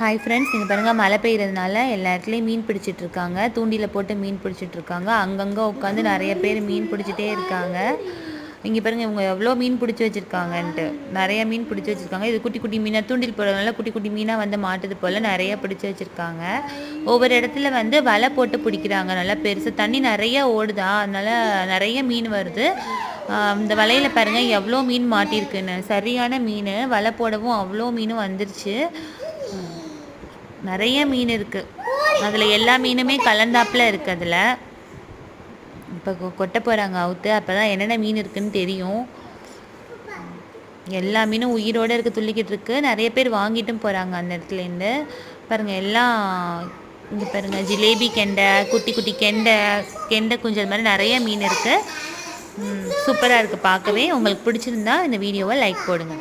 Hi friends இங்கே பாருங்கள் மழை பெய்கிறதுனால எல்லா இடத்துலையும் மீன் பிடிச்சிட்டு இருக்காங்க போட்டு மீன் பிடிச்சிட்டு இருக்காங்க அங்கங்கே உட்காந்து நிறைய பேர் மீன் பிடிச்சிட்டே இருக்காங்க. இங்கே பாருங்க இவங்க எவ்வளோ மீன் பிடிச்சி வச்சுருக்காங்கன்ட்டு. நிறைய மீன் பிடிச்சி வச்சுருக்காங்க. இது குட்டி குட்டி மீனாக தூண்டில் போடுறதுனால குட்டி குட்டி மீனாக வந்து மாட்டுது போல் நிறைய பிடிச்சி வச்சுருக்காங்க. ஒவ்வொரு இடத்துல வந்து வலை போட்டு பிடிக்கிறாங்க. நல்லா பெருசாக தண்ணி நிறைய ஓடுதா? அதனால் நிறைய மீன் வருது. இந்த வலையில் பாருங்கள் எவ்வளோ மீன் மாட்டியிருக்குன்னு சரியான மீன். வலை போடவும் அவ்வளோ மீனும் வந்துருச்சு. நிறைய மீன் இருக்குது அதில் எல்லா மீனுமே கலந்தாப்புல இருக்குது அதில். இப்போ கொ- கொட்ட போகிறாங்க அவுத்து. அப்போ தான் என்னென்ன மீன் இருக்குதுன்னு தெரியும். எல்லா மீனும் உயிரோடு இருக்க துள்ளிக்கிட்டு இருக்கு. நிறைய பேர் வாங்கிட்டும் போகிறாங்க அந்த இடத்துலேருந்து பாருங்கள் எல்லாம் இங்கே பாருங்கள் ஜிலேபி கெண்டை குட்டி குட்டி கெண்டை கெண்டை குஞ்சல் மாதிரி நிறைய மீன் இருக்குது சூப்பராக இருக்குது பார்க்கவே உங்களுக்கு பிடிச்சிருந்தா இந்த வீடியோவை லைக் போடுங்க.